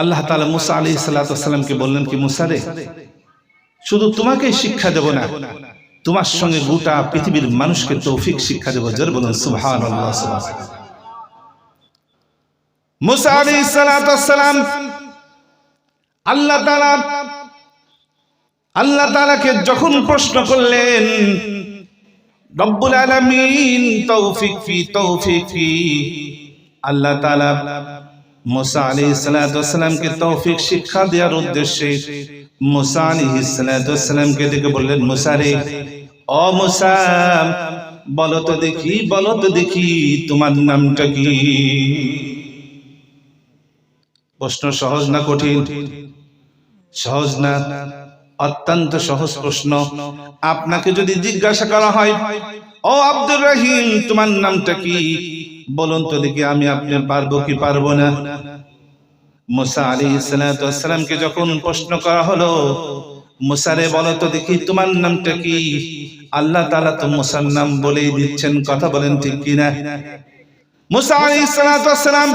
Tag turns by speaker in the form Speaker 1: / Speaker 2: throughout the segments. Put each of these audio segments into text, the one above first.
Speaker 1: আল্লাহ তালা মুসা আলি সাল্লাতামকে বললেন, কি মুসা রে, শুধু তোমাকে শিক্ষা দেব না, তোমার সঙ্গে গোটা পৃথিবীর মানুষকে তৌফিক শিক্ষা দেবো, জোর বলুন সালাম আল্লাহ মুসা তৌফিক শিক্ষা দেওয়ার উদ্দেশ্যে মুসা ওয়াসসালামকে ডেকে বললেন, মুসা রে, ও মুসা, বলো দেখি বলো দেখি তোমার নামটা কি? প্রশ্ন সহজ না কঠিন? সহজ না? অত্যন্ত সহজ প্রশ্ন। আপনাকে যদি জিজ্ঞাসা করা হয়, ও আব্দুর রহিম, তোমার নামটা কি? বলুন তো দেখি আমি আপনি পারব কি পারব না? মুসা আলী সালামকে যখন প্রশ্ন করা হলো, মুসারে বলো তো দেখি তোমার নামটা কি? আল্লাহ তালা তো মুসার নাম বলেই দিচ্ছেন, কথা বলেন ঠিক কিনা? মুসা আলী সালাম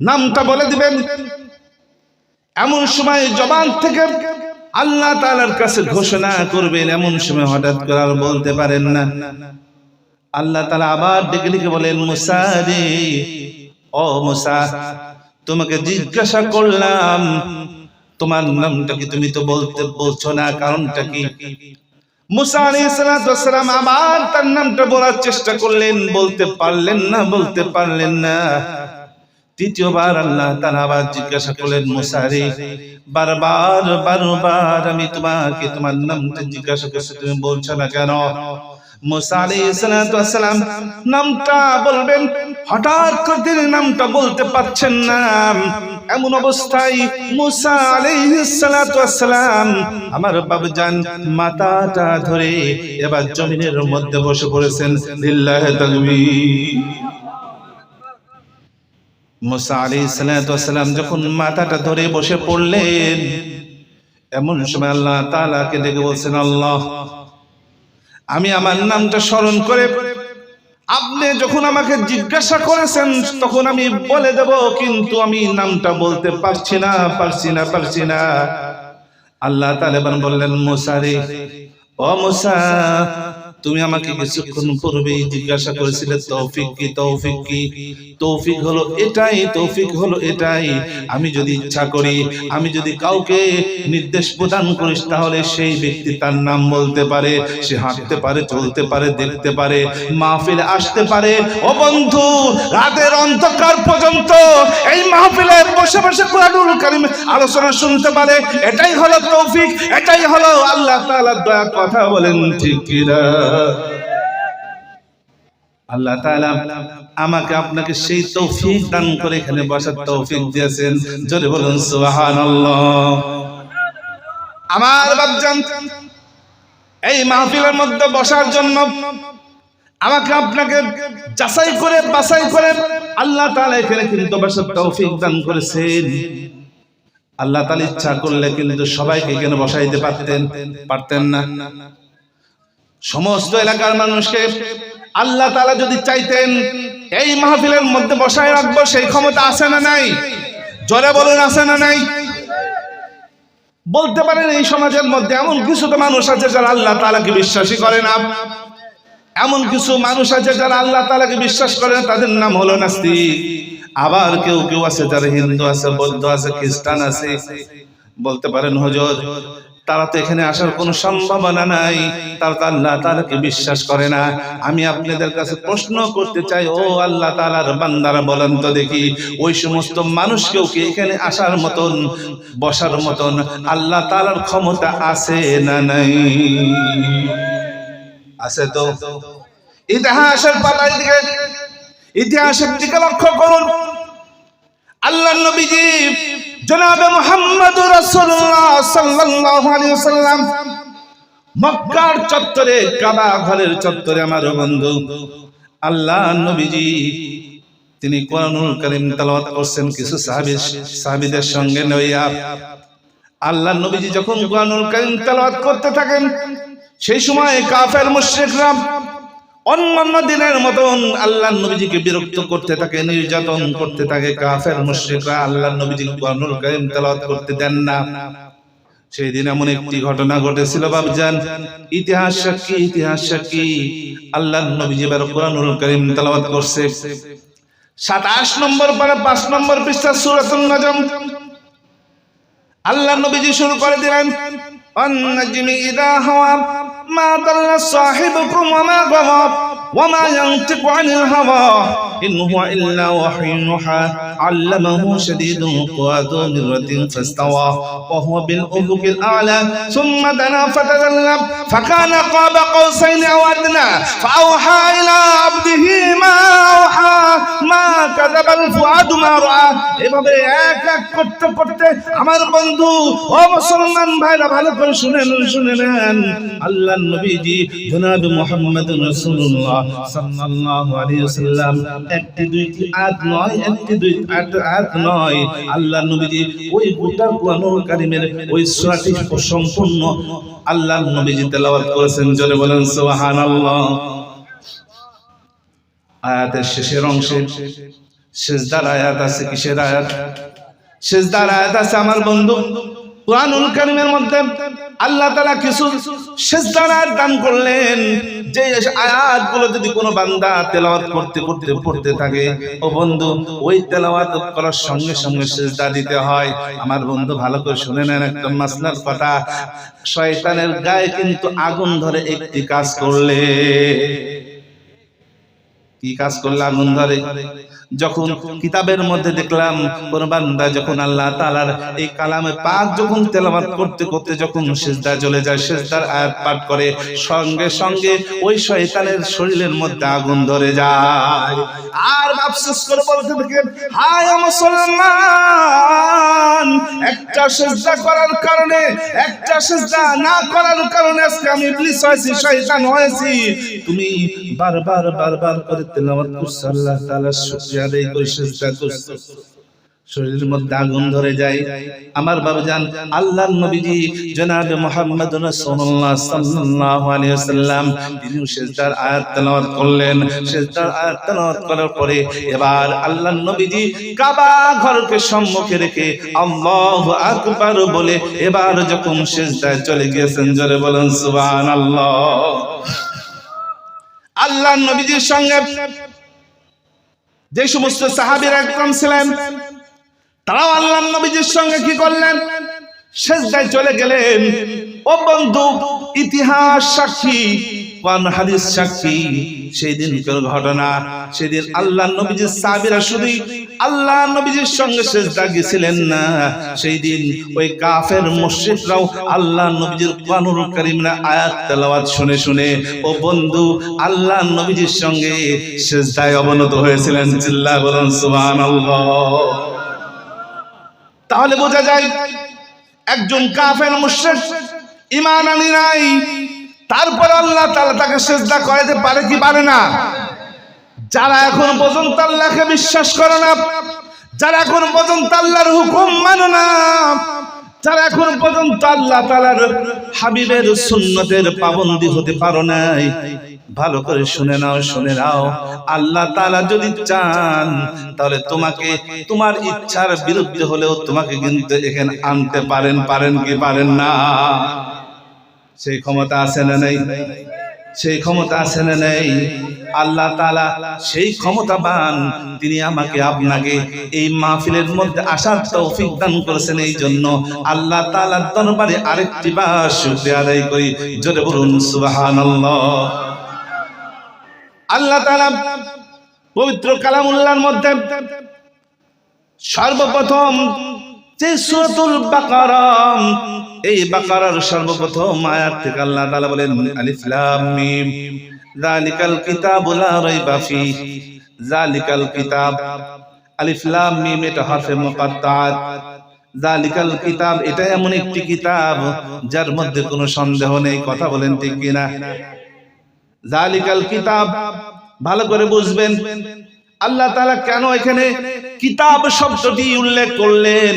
Speaker 1: নামটা বলে দিবেন। এমন সময় জবান থেকে আল্লাহ তালার কাছে ঘোষণা করবেন, এমন সময় হঠাৎ করে আর বলতে পারেন না। আল্লাহ তালা আবার ডেকে ডেকে বলেন, মুসা রে, ও মুসা, তোমাকে জিজ্ঞাসা করলাম, তোমার নামটা কি তুমি তো বলতে বলছো না, কারণটা কি? আবার তার নামটা বলার চেষ্টা করলেন, বলতে পারলেন না, বলতে পারলেন না। তৃতীয়বার আল্লাহ আবার জিজ্ঞাসা করলেন বারবার বারবার আমি তোমাকে, তোমার জিজ্ঞাসা করছি, তুমি বলছো না কেন? মুসা আলাইহিস সালাম নামটা বলবেন, হঠাৎ করে নামটা বলতে পারছেন না। এমন অবস্থায় মুসা আমার মাথাটা ধরে এবার জমিনের মধ্যে বসে পড়েছেন। যখন মাথাটা ধরে বসে পড়লেন, এমন সময় আল্লাহ তাআলাকে ডেকে বলছেন, আল্লাহ আমি আমার নামটা স্মরণ করে আপনি যখন আমাকে জিজ্ঞাসা করেছেন, তখন আমি বলে দেব, কিন্তু আমি নামটা বলতে পারছি না পারছি না পারছি না। আল্লাহ তালেবান বললেন মোসারে ও মোসা তুমি আমাকে কিছুক্ষণ পূর্বেই জিজ্ঞাসা করেছিলে, তৌফিক কি তৌফিক কি? তৌফিক হলো এটাই, তৌফিক হলো এটাই। আমি যদি ইচ্ছা করি, আমি যদি কাউকে নির্দেশ প্রদান করিস, তাহলে সেই ব্যক্তি তার নাম বলতে পারে। সে হাঁটতে পারে, চলতে পারে, দেখতে পারে, মাহফিলে আসতে পারে। ও বন্ধু, রাতের অন্ধকার পর্যন্ত এই মাহফিলে বসে বসে কোরআনুল কারীম আলোচনা শুনতে পারে। এটাই হলো তৌফিক, এটাই হলো আল্লাহ তাআলার দয়া, কথা বলেন ঠিক কিনা? আল্লাহ তাআলা আমাকে আপনাকে সেই তৌফিক দান করে এখানে বসার তৌফিক দিয়েছেন। জোরে বলুন, সুবহানাল্লাহ। আমার বাপজান, এই মাহফিলের মধ্যে বসার জন্য আমাকে আপনাকে যাচাই করে, বাছাই করে আল্লাহ তাআলা এখানে কিন্তু বসার তৌফিক দান করেছেন। আল্লাহ তাআলা ইচ্ছা করলে কিন্তু সবাইকে এখানে বসাইতে পারতেন পারতেন না। সমস্ত এলাকার মানুষকে আল্লাহ তালা যদি চাইতেন এই মাহফিলের মধ্যে বসায় রাখব, সেই ক্ষমতা আছে না নাই? জলে বলুন, আছে না নাই? বলতে পারেন এই সমাজের মধ্যে এমন কিছু তো মানুষ আছে যারা আল্লাহ তালাকে বিশ্বাসী করে না। এমন কিছু মানুষ আছে যারা আল্লাহ তালাকে বিশ্বাস করে না, তাদের নাম হলো নাস্তিক। আবার কেউ কেউ আছে যারা হিন্দু আছে, বৌদ্ধ আছে, খ্রিস্টান আছে। বলতে পারেন, হজর তারা তো এখানে আসার কোনো সম্ভাবনা নাই। তারা তো আল্লাহ তালাকে বিশ্বাস করে না। আমি আপনাদের কাছে প্রশ্ন করতে চাই, ও আল্লাহ তালার বান্দারা বলেন তো দেখি, ওই সমস্ত মানুষকেও কি এখানে আসার মতন, বসার মতন আল্লাহ তালার ক্ষমতা আছে না নাই? আছে তো। ইতিহাসের পাতার দিকে ইতিহাসের দিকে লক্ষ্য করুন। আল্লাহ নবীজি জনাবে মোহাম্মদ রাসূলুল্লাহ সাল্লাল্লাহু আলাইহি ওয়াসাল্লাম। মক্কার চত্বরে, কাবা ঘরের চত্বরে আমার বন্ধু আল্লাহ নবীজি, তিনি কোরআনুল কারীম তেলাওয়াত করছেন কিছু সাহাবী সাহাবীদের সঙ্গে লইয়া আল্লাহ নবীজি যখন কোরআনুল কারীম তেলাওয়াত করতে থাকেন, সেই সময় কাফের মুশরিকরা অন্যান্য দিনের মতন আল্লাহ নবীজিকে বিরক্ত করতে থাকে, নির্যাতন করতে থাকে, কাফের মুশ্রিকরা আল্লাহ নবীজিকে কোরআনুল কারীম তেলাওয়াত করতে দেন না। সেই দিন এমন একটি ঘটনা ঘটেছিল বাবজান ইতিহাস সাক্ষী ইতিহাস সাক্ষী। আল্লাহ নবীজি বার কোরআনুল কারীম তেলাওয়াত করছে। সাতাশ নম্বর পারা পাঁচ নম্বর পৃষ্ঠা সূরাতুল নাজম। আল্লাহ নবীজি শুরু করে দিলেন অন্নাজিমি ইদা হাওয়া মা তাল্লা সাহেব কুমা মা وما ينطق عن الهوى إن هو إلا وحي يوحى علمه شديد القوى ذو مرة فاستوى وهو بالأفق الأعلى ثم دنا فتدلى فكان قاب قوسين أو أدنى فأوحى إلى عبده ما أوحى ما كذب الفؤاد ما رأى এভাবে এক এক করতে করতে আমার বন্ধু ও মুসলমান ভাইরা ভালো করে শুনেন শুনে নেন আল্লাহ নবীজি জনাব মুহাম্মদ রাসূলুল্লাহ সাল্লাল্লাহু আলাইহি ওয়াসাল্লাম, একটি দুইটি আয়াত নয়, একটি দুই আয়াত নয়। নবীজি ওই গোটা কোরআনুল কারীমের ওই সূরাটি সম্পূর্ণ নবীজি তেলাওয়াত করেছেন। জোরে বলেন, সুবহানাল্লাহ। আয়াতের শেষের অংশে শেষদার আয়াত আছে, কিসের আয়াত? শেষদার আয়াত আছে, আমার বন্ধু। কোরআনুল কারিমের মধ্যে আল্লাহ তাআলা কিছু আয়াত দান করলেন। যে আয়াতগুলো যদি কোনো বান্দা তেলাওয়াত করতে করতে পড়তে থাকে, ও বন্ধু, ওই তেলাওয়াত করার সঙ্গে সঙ্গে সেজদা দিতে হয়। আমার বন্ধু, ভালো করে শুনে নেন একটা মাসলার কথা। শয়তানের গায়ে কিন্তু আগুন ধরে একটি কাজ করলে। কি কাজ করলে আগুন ধরে যখন কিতাবের মধ্যে দেখলাম, কোন বান্দা যখন আল্লাহ তাআলার এই কালামে পাক যখন তেলাওয়াত করতে করতে যখন সিজদা চলে যায়, সিজদার আয়াত পাঠ করে, সঙ্গে সঙ্গে ওই শয়তানের শরীরের মধ্যে আগুন ধরে যায়। আর আফসোস করে বলতে থাকে হায় মুসলমান! একটা সিজদা করার কারণে, একটা সিজদা না করার কারণে আজকে আমি ইবলিস হয়েছি, শয়তান হয়েছি। তুমি বারবার বারবার করে তেলাওয়াত করছ, আল্লাহ তাআলার শুকরিয়া আদায় করে সিজদা করছ। শরীরের মধ্যে আগুন ধরে যায়। আমার বাবা জান নবীজি জনাব রাসূলুল্লাহ সাল্লাল্লাহু আলাইহি ওয়াসাল্লাম তিনি সিজদার আয়াত তেলাওয়াত করলেন। সিজদার আয়াত তেলাওয়াত করার পরে এবার আল্লাহর নবীজি কাবা ঘরকে সম্মুখে রেখে আল্লাহু আকবার বলে এবার যখন সিজদায় চলে গিয়েছেন, জোরে বলেন, সুবহানাল্লাহ। আল্লাহর নবীজির সঙ্গে যে সমস্ত সাহাবির একদম ছিলেন, তারাও আল্লাহ নবীজির সঙ্গে কি করলেন? শেষদায় চলে গেলেন। ও বন্ধু, ইতিহাস সাক্ষী। কোন হাদিস সাক্ষী সেই দিনকার ঘটনা। সেদিন আল্লাহ নবীজির সাহাবীরা শুধু আল্লাহ নবীজির সঙ্গে সেজদা গেছিলেন না। সেই দিন ওই কাফের মুশরিকরাও আল্লাহ নবীজির কোরআনুল কারীমের আয়াত তেলাওয়াত শুনে শুনে ও বন্ধু আল্লাহ নবীজির সঙ্গে সেজদায় অবনত হয়েছিলেন। চিল্লা বলুন সুবহানাল্লাহ। তাহলে বোঝা যায় একজন কাফের মুশরিক ঈমান আনি নাই। তারপর আল্লাহ তাআলা তাকে সেজদা করাতে পারে কি পারে না? যারা এখন পর্যন্ত আল্লাহকে বিশ্বাস করে না, যারা এখন পর্যন্ত আল্লাহর হুকুম মানে না, যারা এখন পর্যন্ত আল্লাহ তালার হাবিবের সুন্নতের পাবন্দি হতে পারো নাই, ভালো করে শুনে নাও শুনে নাও। আল্লাহ তালা যদি চান, তাহলে তোমাকে, তোমার ইচ্ছার বিরুদ্ধে হলেও তোমাকে কিন্তু এখানে আনতে পারেন পারেন কি পারেন না? সেই ক্ষমতা আছে না নেই? সেই ক্ষমতা আছে না নেই? আল্লাহ তাআলা সেই ক্ষমতাবান, তিনি আমাকে আপনাকে এই মাহফিলের মধ্যে আসার তৌফিক দান করেছেন এই জন্য। আল্লাহ তাআলার দরবারে আরেকটি বার শুকরিয়া আদায় করি। জোরে বলুন, সুবহানাল্লাহ। আল্লাহ তাআলা পবিত্র কালামুল্লাহর মধ্যে সর্বপ্রথম যে সূরাতুল বাকারা, এই বাকারার সর্বপ্রথম আয়াত থেকে আল্লাহ তাআলা বলেন, আলিফ লাম মিম, যালিকাল কিতাবু লা রাইবা ফি, যালিকাল কিতাব, আলিফ লাম মিম এটা হরফে মুকাত্তাত যালিকাল কিতাব এটা এমন একটি কিতাব যার মধ্যে কোনো সন্দেহ নেই, কথা বলেন ঠিক কিনা? জালিকাল কিতাব, ভালো করে বুঝবেন। আল্লাহ তাআলা কেন এখানে কিতাব শব্দটি উল্লেখ করলেন?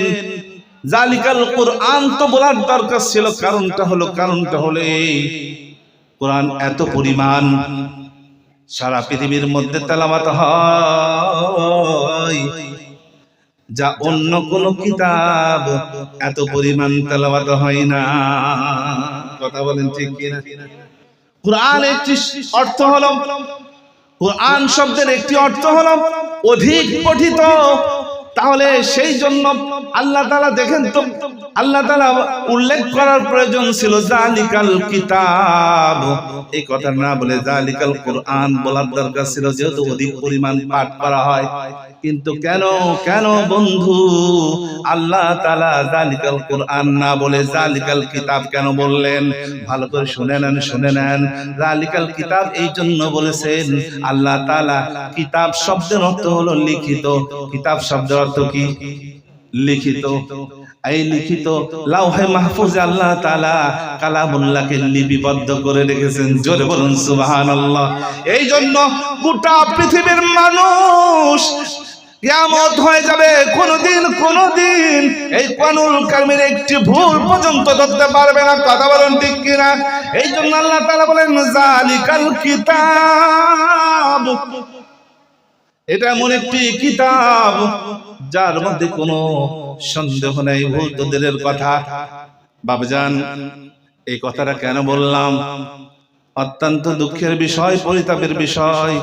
Speaker 1: জালিকাল কোরআন তো বলার দরকার ছিল, কারণটা হলো, কারণটা হলে কোরআন এত পরিমাণ, সারা পৃথিবীর মধ্যে তেলাওয়াত হয়, যা অন্য কোন কিতাব এত পরিমাণ তেলাওয়াত হয় না। কথা বলেন ঠিক কিনা? কোরআন একটি অর্থ হলো কোরআন শব্দের একটি অর্থ হলো অধিক পঠিত। তাহলে সেই জন্য আল্লাহ তালা দেখেন তো, আল্লাহ তালা উল্লেখ করার প্রয়োজন ছিল জালিকাল কিতাব। এই কথা না বলে জালিকাল কোরআন বলার দরকার ছিল, যেহেতু অধিক পরিমাণ পাঠ করা হয়। কিন্তু কেন কেন বন্ধু? আল্লাহ তালা জালিকাল কোরআন না বলে জালিকাল কিতাব কেন বললেন? ভালো করে শুনে নেন শুনে নেন। জালিকাল কিতাব এই জন্য বলেছেন আল্লাহ তালা কিতাব শব্দের অর্থ হলো লিখিত। কিতাব শব্দের অর্থ কি? লিখিত। এই লিখিত লাউহে মাহফুজে আল্লাহ তাআলা কালামুল্লাহকে লিপিবদ্ধ করে রেখেছেন। জোরে বলুন, সুবহানাল্লাহ। এই জন্য গোটা পৃথিবীর মানুষ কিয়ামত হয়ে যাবে, কোনদিন কোনদিন এই কানুল কামির একটি ভুল পর্যন্ত ধরতে পারবে না। কথা বলেন ঠিক কিনা? এই জন্য আল্লাহ তাআলা বলেন, জালিকাল কিতাব। এটা এমন একটি কিতাব যার মধ্যে কোনো সন্দেহ নেই ভুল তোদের কথা। বাবজান এই কথাটা কেন বললাম? অত্যন্ত দুঃখের বিষয় পরিতাপের বিষয়।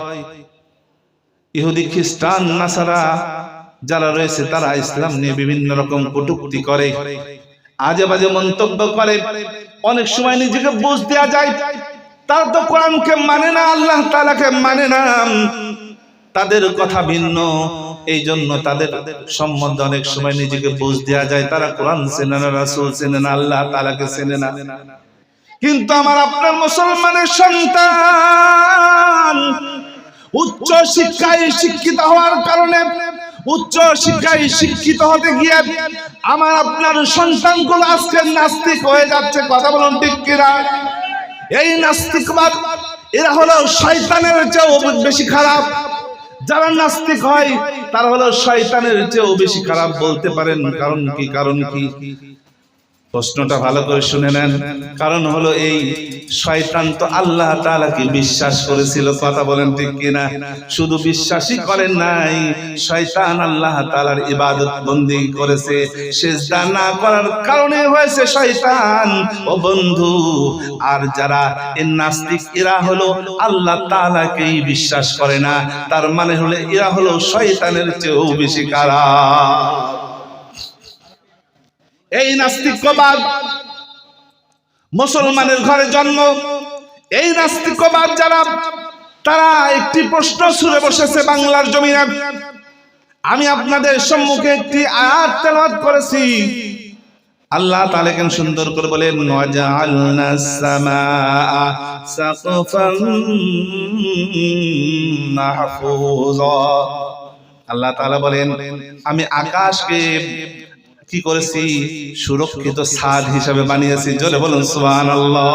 Speaker 1: ইহুদি খ্রিস্টান নাসারা যারা রয়েছে তারা ইসলাম নিয়ে বিভিন্ন রকম কটুক্তি করে। আজে বাজে মন্তব্য করে। অনেক সময় নিজেকে বুঝ দেওয়া যায়। তারা তো কোরআনকে মানে না আল্লাহ তালাকে মানে না। তাদের কথা ভিন্ন। এই জন্য তাদের সম্বন্ধে অনেক সময় নিজেকে বুঝ দেওয়া যায়, তারা কোরআন চেনে না, রাসুল চেনে না, আল্লাহ তালাকে চেনে না। কিন্তু আমার আপনার মুসলমানের সন্তান উচ্চ শিক্ষায় শিক্ষিত হওয়ার কারণে, উচ্চ শিক্ষায় শিক্ষিত হতে গিয়ে আমার আপনার সন্তানগুলো আজকে নাস্তিক হয়ে যাচ্ছে, কথা বলুন ঠিক কিনা? এই নাস্তিকবাদ, এরা হলো শয়তানের চেয়েও বেশি খারাপ। যারা নাস্তিক হয় তারা হলো শয়তানের চেয়েও বেশি খারাপ বলতে পারেন কারণ কি কারণ কি? প্রশ্নটা ভালো করে শুনে নেন। কারণ হলো এই শয়তান তো আল্লাহ তাআলাকে বিশ্বাস করেছিল, কথা বলেন ঠিক কিনা? শুধু বিশ্বাসই করেন নাই, শয়তান আল্লাহ তাআলার ইবাদত বন্দি করেছে। সেজদা না করার কারণে হয়েছে শয়তান। ও বন্ধু, আর যারা এই নাস্তিক, এরা হলো আল্লাহ তাআলাকেই বিশ্বাস করে না। তার মানে হলো এরা হলো শয়তানের চেয়েও বেশি খারাপ। এই নাস্তিকবাদ। মুসলমানের ঘরে জন্ম। এই নাস্তিকবাদ যারা, তারা একটি প্রশ্ন ছুড়ে বসেছে বাংলার জমিনে। আমি আপনাদের সম্মুখে একটি আয়াত তেলাওয়াত করেছি। আল্লাহ তাআলা কেন সুন্দর করে বলেন, ওয়াজআলনা সামাআ সাকফান মাহফুজা। আল্লাহ তাআলা বলেন, আমি আকাশকে কি করেছি? সুরক্ষিত সাদ হিসাবে বানিয়েছি। জলে বলুন সুবহানাল্লাহ।